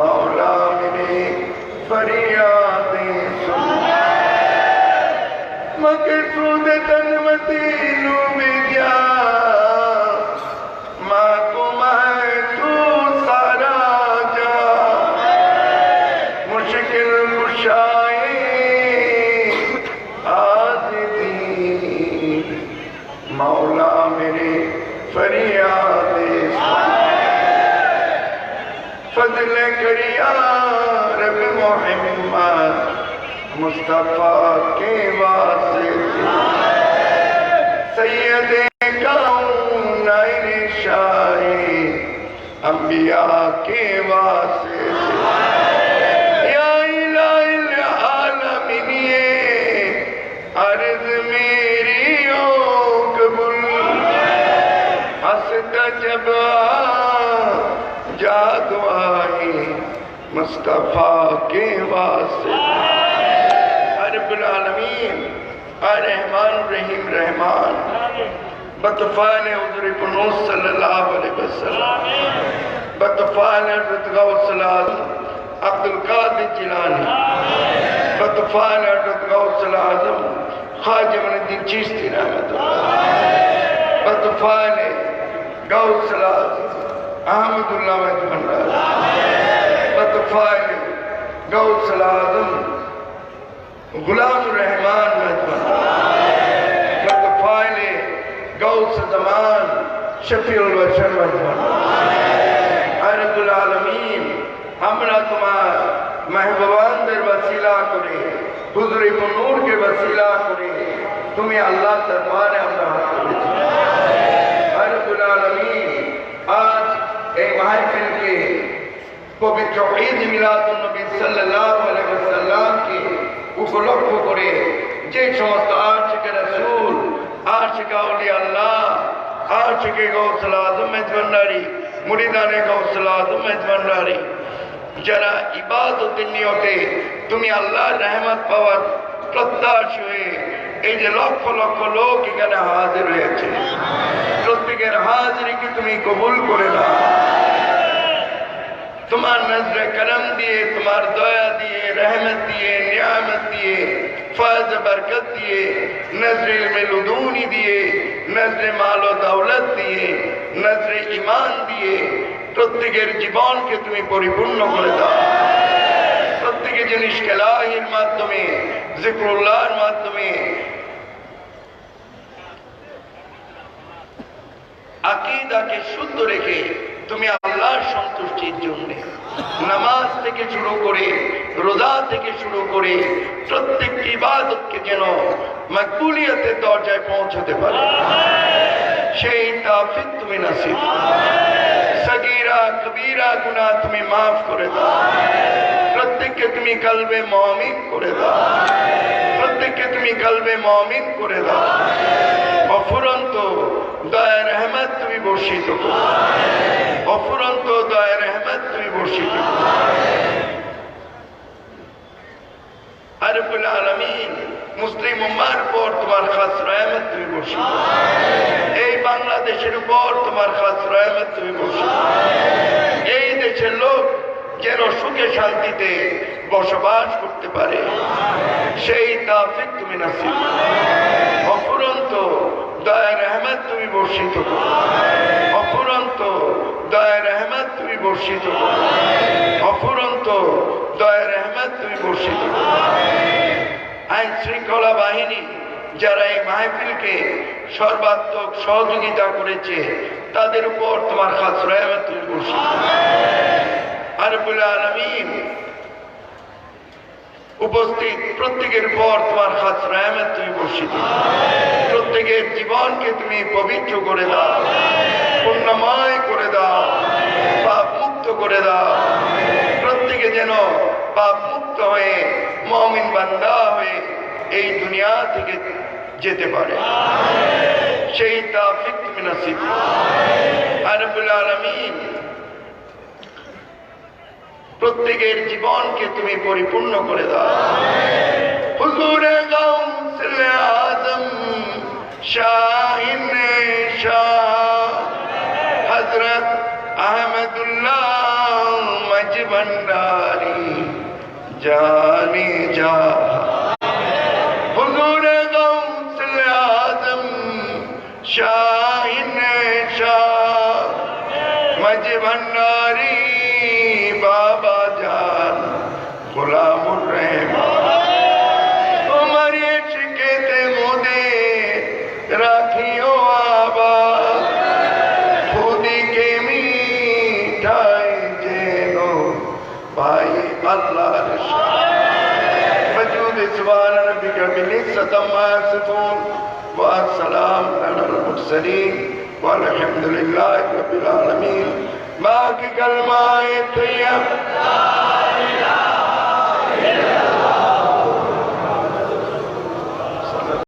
مولا میری فریاد سن مقصود تنمتی نو میں گیا۔ ماں کو میں تو سارا جا۔ مشکل کشائی آج دی مولا میرے فریاد فضل کریا رب محمد، مصطفیٰ کے واسطے۔ سید کونین شاہ انبیاء کے واسطے۔ یا الہ العالمین عرض میری ہو قبول ہنستا جب جاد آئی مصطفیٰ کے واسطے۔ رب العالمین الرحمن الرحیم رحمان۔ بطفان حضور بنوس صلی اللہ علیہ وسلم۔ بطفان حضرت غوث العظم عبد القادر جیلانی۔ بطفان حضرت غوث العظم خواجہ من الدین چیشتی رحمت اللہ بطفان غوث العظم احمد اللہ نعمت فائل گوس العظم، غلام الرحمن مدمن قد فائل گوس زمان، شفیع البشر مدمن عرض العالمین، ہمرا تمہار محبوبان در وسیلہ کرے حضر منور کے وسیلہ کرے، تمہیں اللہ دربار ہمرا حق کرے عرض العالمین، آج اے محفل পবিত্র ঈদ মিলাদুন নবী সাল্লাল্লাহু উপলক্ষ করে যে সমস্ত আশিকে রাসূল, আশিকে আউলিয়া আল্লাহ আশিকে গৌসুল আজম মুরিদানে গৌসুল যারা ইবাদতের নিয়তে তুমি আল্লাহর রহমত পাওয়ার প্রত্যাশ হয়ে এই যে লক্ষ লক্ষ লোক এখানে হাজির হয়েছে। প্রত্যেকের হাজিরিকে তুমি কবুল করে দাও তোমার নজরে করম দিয়ে তোমার দয়া দিয়ে রহমত দিয়ে নিয়ামত দিয়ে ফজ বরকত দিয়ে নজরে মেলুদুনি দিয়ে নজরে মাল ও দৌলত দিয়ে নজরে ইমান দিয়ে প্রত্যেকের জীবনকে তুমি পরিপূর্ণ করে দাও প্রত্যেকে জিনিস কেলাহির মাধ্যমে জিক্রুল্লাহর মাধ্যমে আকিদাকে শুদ্ধ রেখে তুমি আল্লাহর সন্তুষ্টির জন্য নামাজ থেকে শুরু করে, রোজা থেকে শুরু করে প্রত্যেকটি ইবাদতকে যেন মকবুলিয়তের দরজায় পৌঁছতে পারে। সেই তাফিক তুমি নাসিব। সগীরা, কবিরা, গুনাহ তুমি মাফ করে দাও। প্রত্যেককে তুমি কলবে মমিন করে দাও। প্রত্যেককে তুমি কলবে মমিন করে দাও। অফুরন্ত দয়া রহমত তুমি বর্ষিত করো। অফুরন্ত দয়া রহমত তুমি বর্ষিত আরবুল আলমিন, মুসলিম উম্মার উপর তোমার খাস রহমত তুমি বর্ষিত এই বাংলাদেশের উপর তোমার খাস রহমত তুমি বর্ষিত এই দেশের লোক যেন সুখে শান্তিতে বসবাস করতে পারে, সেই তাফিক তুমি নাসিব। অফুরন্ত দয়া রহমত তুমি বর্ষিত অফুরন্ত দয়া রহমত তুমি বর্ষিত অফুরন্ত দয়া রহমত তুমি বর্ষিত আইন শৃঙ্খলা বাহিনী যারা এই মাহফিলকে সর্বাত্মক সহযোগিতা করেছে, তাদের উপর তোমার খাস রহমত তুমি বর্ষিত করো। আরবুল আলমিন উপস্থিত প্রত্যেকের উপর তোমার খাস রহমত তুমি বর্ষিত প্রত্যেকের জীবনকে তুমি পবিত্র করে দাও। পূর্ণময় করে দাও। প্রত্যেকে যেন পাপ মুক্ত হয়ে, মমিন বান্দা হয়ে এই দুনিয়া থেকে যেতে পারে। সেই তাফিক তুমি আলমিন, প্রত্যেকের জীবনকে তুমি পরিপূর্ণ করে দাও। আজম, শাহিন শাহ, হযরত আহমদুল্লাহ মজবন্ডারি জানে যা হুজুর গাউসুল আজম শাহিন भाई अल्लाह मजूद इस्वान नबी का मिनी सदमासफून والسلام على المرسلين والحمد لله رب العالمين ما كلمة طيب